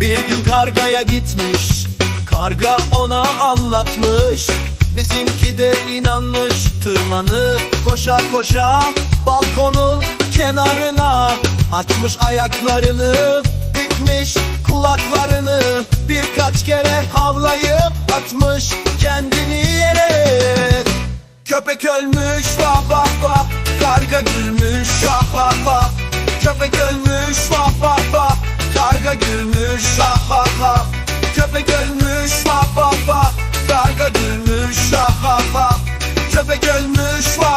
Bir gün kargaya gitmiş. Karga ona anlatmış. Bizimki de inanmış. Tırmanıp koşa koşa Balkonun kenarına Açmış ayaklarını Dikmiş kulaklarını. Birkaç kere havlayıp Atmış kendini yere. Köpek ölmüş vah vah vah Karga gülmüş avec un mouchoir